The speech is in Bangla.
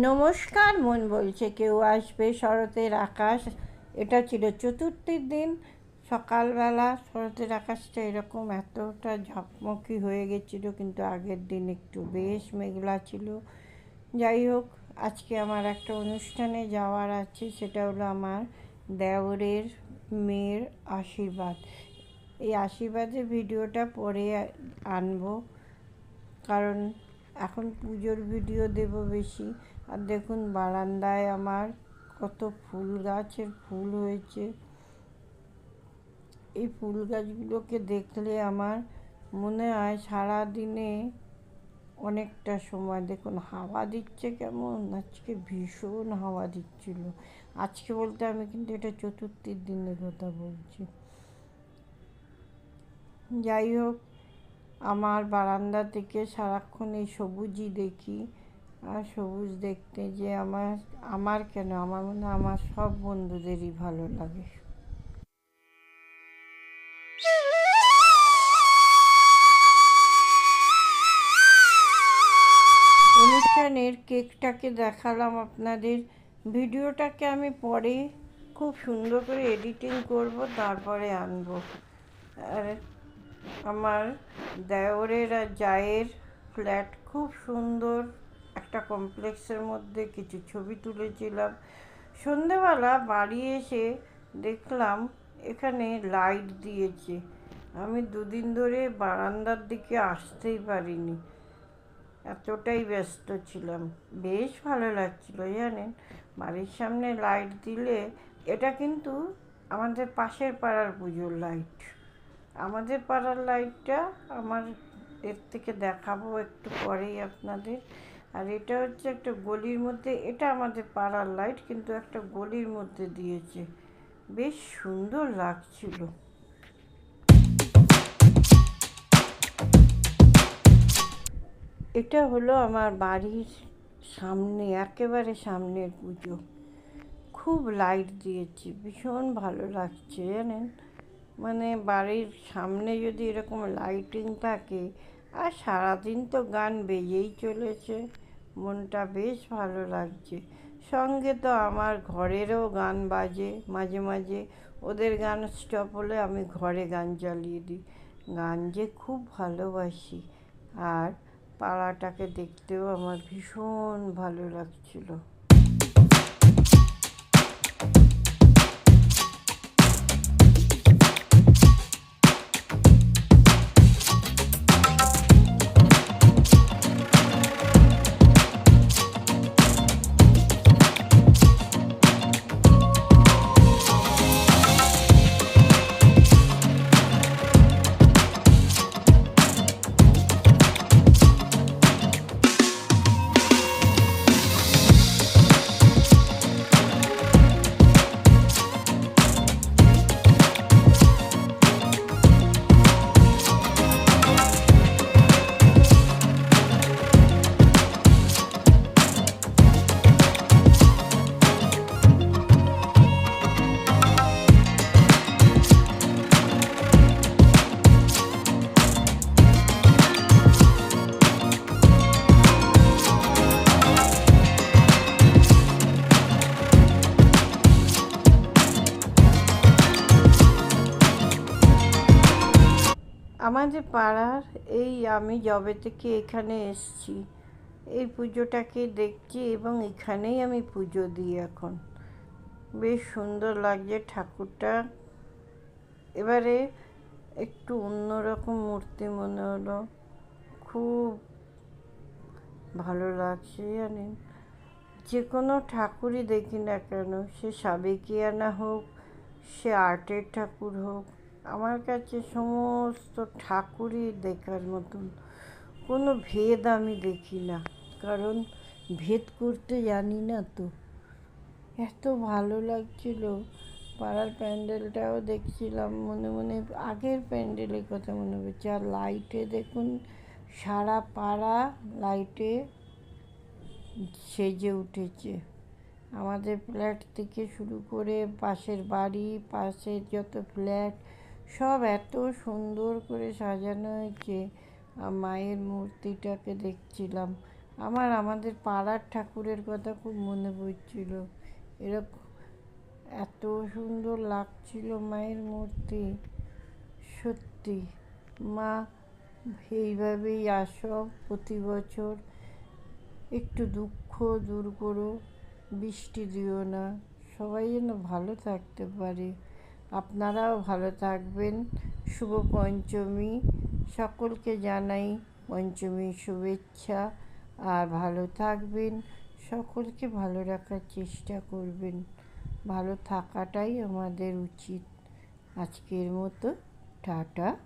নমস্কার, মন বলছে কেউ আসবে শরতের আকাশ। এটা ছিল চতুর্থীর দিন। সকালবেলা শরতের আকাশটা এরকম এতটা ঝকমকি হয়ে গেছিল, কিন্তু আগের দিন একটু বেশ মেঘলা ছিল। যাই হোক, আজকে আমার একটা অনুষ্ঠানে যাওয়ার আছে, সেটা হলো আমার দেওরের মেয়ের আশীর্বাদ। এই আশীর্বাদের ভিডিওটা পরে আনব, কারণ এখন পুজোর ভিডিও দেব বেশি। আর দেখুন বারান্দায় আমার কত ফুল গাছের ফুল হয়েছে। এই ফুল গাছগুলোকে দেখলে আমার মনে হয় সারা দিনে অনেকটা সময়। দেখুন হাওয়া দিচ্ছে কেমন? আজকে ভীষণ হাওয়া দিচ্ছিল। আজকে বলতে আমি কিন্তু এটা চতুর্থীর দিনের কথা বলছি। যাই হোক, আমার বারান্দা থেকে সারাক্ষণ এই সবুজই দেখি। আর সবুজ দেখতে যে আমার আমার কেন? আমার মনে আমার সব বন্ধুদেরই ভালো লাগে। অনুষ্ঠানের কেকটাকে দেখালাম আপনাদের। ভিডিওটাকে আমি পরে খুব সুন্দর করে এডিটিং করব, তারপরে আনব। আর আমার দেওরের আর জায়ের ফ্ল্যাট খুব সুন্দর। একটা কমপ্লেক্সের মধ্যে কিছু ছবি তুলেছিলাম। সন্ধেবেলা বাড়ি এসে দেখলাম এখানে লাইট দিয়েছে। আমি দুদিন ধরে বারান্দার দিকে আসতেই পারিনি। এতটাই ব্যস্ত ছিলাম। বেশ ভালো লাগছিল, জানেন? বাড়ির সামনে লাইট দিলে এটা কিন্তু আমাদের পাশের পাড়ার পুজোর লাইট। আমাদের পাড়ার লাইটটা আমার এর থেকে দেখাবো একটু পরেই আপনাদের। আর এটা হচ্ছে একটা গলির মধ্যে, এটা আমাদের পাড়ার লাইট কিন্তু একটা গলির মধ্যে দিয়েছে। বেশ সুন্দর লাগছিল। এটা হলো আমার বাড়ির সামনে, একেবারে সামনের পুজো। খুব লাইট দিয়েছি, ভীষণ ভালো লাগছে, জানেন? মানে বাড়ির সামনে যদি এরকম লাইটিং থাকে আর সারাদিন তো গান বেজেই চলেছে। মনটা বেশ ভালো লাগছে। সঙ্গে তো আমার ঘরেরও গান বাজে মাঝে মাঝে। ওদের গান স্টপ হলে আমি ঘরে গান চালিয়ে দিই। গান যে খুব ভালোবাসি। আর পাড়াটাকে দেখতেও আমার ভীষণ ভালো লাগছিল। আমাদের পাড়ার এই আমি যবে থেকে এখানে এসছি। এই পুজোটাকে দেখছি এবং এখানেই আমি পুজো দিই এখন। বেশ সুন্দর লাগছে ঠাকুরটা। এবারে একটু অন্যরকম মূর্তি মনে হলো। খুব ভালো লাগছে জানেন। যে কোনো ঠাকুরই দেখি না কেন, সে সাবেকিয়ানা হোক, সে আর্টের ঠাকুর হোক আমার কাছে সমস্ত ঠাকুরই দেখার মতন। কোনো ভেদ আমি দেখি না, কারণ ভেদ করতে জানি না তো। এত ভালো লাগছিল, পাড়ার প্যান্ডেলটাও দেখছিলাম, মনে মনে আগের প্যান্ডেলের কথা মনে হচ্ছে আর লাইটে দেখুন, সারা পাড়া লাইটে সেজে উঠেছে। আমাদের ফ্ল্যাট থেকে শুরু করে পাশের বাড়ি, পাশের যত ফ্ল্যাট সব এত সুন্দর করে সাজানো হয়েছে। মায়ের মূর্তিটাকে দেখছিলাম। আমার, আমাদের পাড়ার ঠাকুরের কথা খুব মনে পড়ছিল। এরকম এত সুন্দর লাগছিল মায়ের মূর্তি। সত্যি, মা এইভাবেই আসো প্রতি বছর। একটু দুঃখ দূর করো বৃষ্টি দিও না। সবাই যেন ভালো থাকতে পারে। আপনারাও ভালো থাকবেন। শুভ পঞ্চমী। সকলকে জানাই পঞ্চমী শুভেচ্ছা আর ভালো থাকবেন। সকলকে ভালো রাখার চেষ্টা করবেন। ভালো থাকাটাই আমাদের উচিত। আজকের মতো, টাটা।